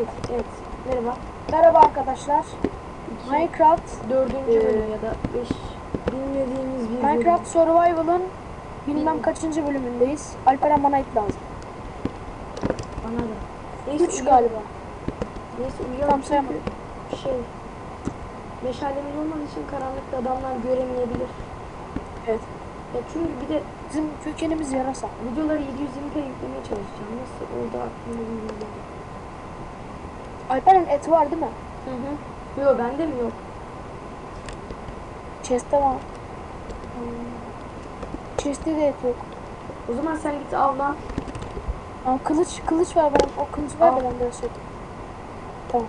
Evet, evet. Merhaba. Merhaba arkadaşlar. Minecraft Dördüncü Ee, bölüm ya da beş bilmediğimiz bir Minecraft Survival'ın bilmem kaçıncı bölümündeyiz. Alperen bana ait lazım. bölüm. Bana da. Neyse, 3 uyuyalım. galiba. Neyse uyuyalım. Tam sayamadım. Şey, meşalemiz olmadığı için karanlıkta adamlar göremeyebilir. Evet. Ya çünkü bir de Bizim kökenimiz yarasa. videoları 720p yüklemeye çalışacağım. Nasıl oldu aklımda bilmiyorum. Alperen et var değil mi? Hı hı. Yok bende mi yok? Chest'te var. Chest'te de et yok. O zaman sen git avla. Ama kılıç, kılıç var bana. O kılıç var Al. da ben de şey. Tamam.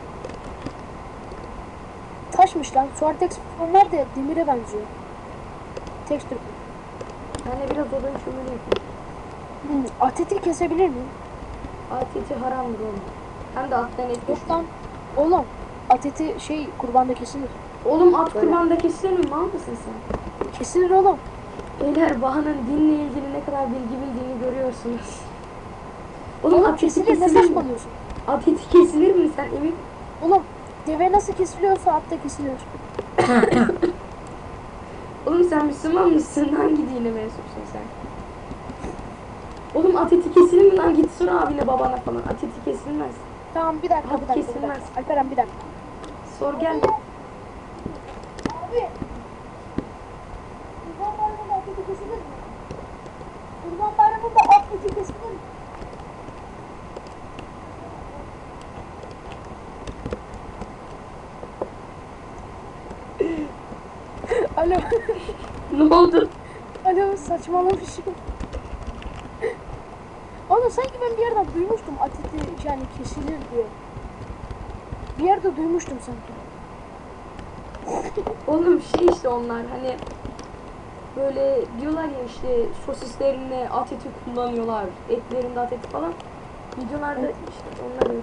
Taşmış lan. Suartex onlar da demire benziyor. Tekstür. Ben de biraz odun kömürü yapayım. Hmm, ateti kesebilir miyim? Ateti haramdır oğlum. Hem de attan et lan. Oğlum. Ateti şey kurbanda kesilir. Oğlum at Böyle. kurbanda kesilir mi? Mal mısın sen? Kesilir oğlum. Beyler Baha'nın dinle ilgili ne kadar bilgi bildiğini görüyorsunuz. Oğlum, Oğlum at eti kesilir ne kesilir mi? saçmalıyorsun? At eti kesilir mi sen emin? Oğlum deve nasıl kesiliyorsa at da kesilir. Oğlum sen Müslüman mısın? Hangi dine mensupsun sen? Oğlum at eti kesilir mi lan? Git sor abine babana falan. At eti kesilmez. Tamam bir dakika At bir dakika. Bir kesilmez. dakika. Alperen bir dakika. Sor gel. Abi. Kurban bayramında at eti kesilir mi? Kurban bayramında at eti kesilir mi? Alo. ne oldu? Alo saçmalamışım. Oğlum sanki ben bir yerden duymuştum at eti yani kesilir diye. Bir yerde duymuştum sanki. Oğlum şey işte onlar hani böyle diyorlar ya işte sosislerinde at eti kullanıyorlar. Etlerinde at eti falan. Videolarda Evet. işte onlar öyle.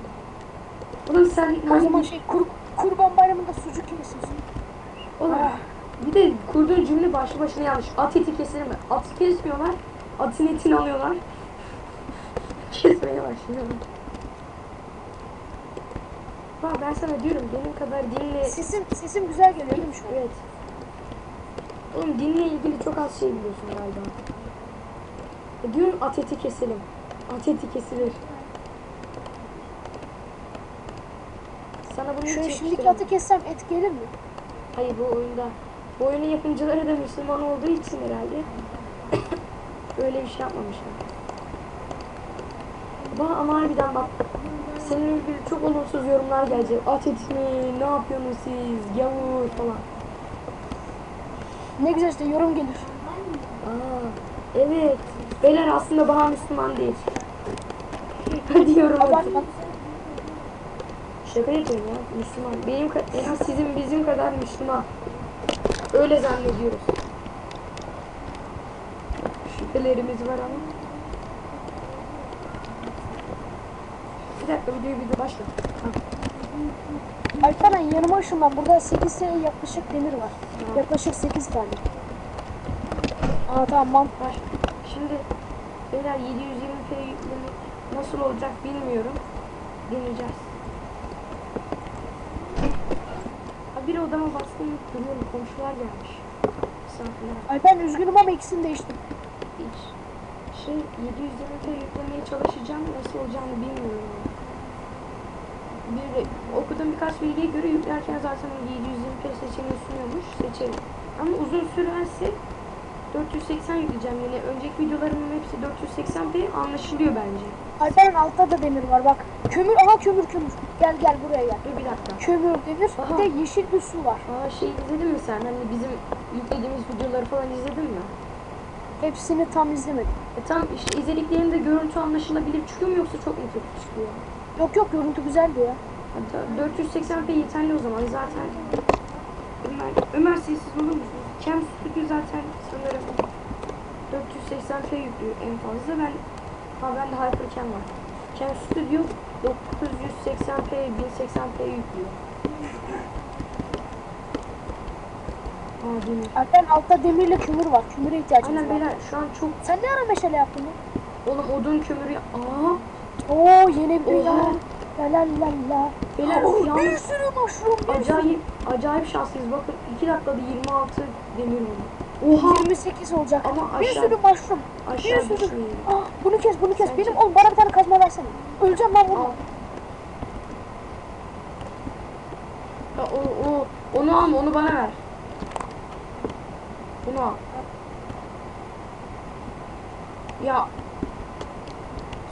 Oğlum sen O zaman şey kur, kurban bayramında sucuk kesiyorsun. Oğlum Ah. bir de kurduğun cümle başlı başına yanlış. At eti kesilir mi? At kesmiyorlar. Atın etini alıyorlar. Kesmeye başlıyorlar. Bak ben sana diyorum benim kadar dinle... Sesim, sesim güzel geliyor değil mi şu an? Evet. Oğlum dinle ilgili çok az şey biliyorsun galiba. E diyorum at eti keselim. At eti kesilir. Sana bunu Şöyle şimdiki atı kessem et gelir mi? Hayır bu oyunda. Bu oyunun yapımcıları da Müslüman olduğu için herhalde öyle bir şey yapmamışlar. Bana ama harbiden bak seninle ilgili çok olumsuz yorumlar gelecek. At eti mi? Ne yapıyorsunuz siz? Gavur falan. Ne güzel işte yorum gelir. Aa, evet. Beyler aslında Baha Müslüman değil. Hadi yorum atın. Şaka yapıyorum ya. Müslüman. Benim en az sizin bizim kadar Müslüman. Öyle zannediyoruz. Şüphelerimiz var ama. Bir dakika videoyu bir de başla. Alperen yanıma ışınlan. Burada 8 sene yaklaşık demir var. Tamam. Yaklaşık 8 tane. Aa tamam man. Baş. Şimdi beyler 720p yüklemek nasıl olacak bilmiyorum. Deneyeceğiz. Ha, bir odama baskın duruyorum. Komşular gelmiş. Misafirler. Alperen üzgünüm ama ikisini değiştim. Hiç. Şey 720p yüklemeye çalışacağım. Nasıl olacağını bilmiyorum. Bir okuduğum birkaç bilgiye göre yüklerken zaten o 720p seçeneği sunuyormuş. Seçerim. Ama uzun sürerse 480 yükleyeceğim yine. Önceki videolarımın hepsi 480p anlaşılıyor bence. Alperen altta da demir var bak. Kömür aha kömür kömür. Gel gel buraya gel. Dur bir dakika. Kömür demir Aha. bir de yeşil bir su var. Aa şey izledin mi sen? Hani bizim yüklediğimiz videoları falan izledin mi? Hepsini tam izlemedim. E tam işte izlediklerinde görüntü anlaşılabilir çıkıyor mu yoksa çok mu kötü çıkıyor? Yok yok görüntü güzeldi ya. Hatta 480p yeterli o zaman zaten. Ömer, Ömer sessiz olur musunuz? Cam Studio zaten sanırım 480p yüklüyor en fazla. Ben ha ben de Hypercam var. Cam Studio 980p 1080p yüklüyor. Aa demir. Alperen altta demirle kömür var. Kömüre ihtiyacımız Aynen var. beyler şu an çok Sen ne ara meşale yaptın ya? oğlum odun kömürü Aa Oo yeni bir Oha. daha. La la la la. Beyler Oh, bir yalnız sürü mushroom. bir acayip acayip şanslıyız. Bakın 2 dakikada 26 demir oldu. sürü. 28 olacak. Ama bir aşağı- sürü mushroom. Aşağı Bir sürü. Ah, bunu kes bunu kes. Sen Benim oğlum bana bir tane kazma versene. Öleceğim lan bunu. Al. Ya o, o, onu alma onu bana ver. Bunu al. Ya.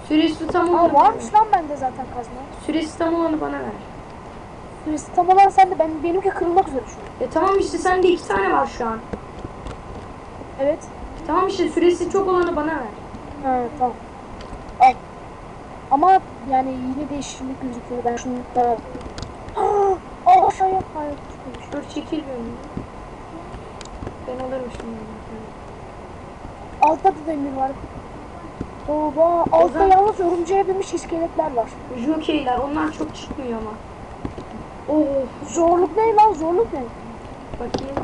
Süresi tam Aa olanı varmış lan bende zaten kazma. Süresi tam olanı bana ver. Süresi tam olan sende. Ben, benimki kırılmak üzere şu an. Ya tamam işte sende iki tane var şu an. Evet. Tamam işte süresi çok olanı bana ver. Ha tamam. Al. Ama yani yine değişiklik gözüküyor. Ben şunu da... Aa aşağıya. Düşmemiş. Dur çekil bir önüne. Ben alırım şimdi. Altta da demir var. Oba altta zaman- yalnız örümceğe binmiş iskeletler var. Jokeyler onlar çok çıkmıyor ama. Oh Zorluk ne lan zorluk ne? bakayım.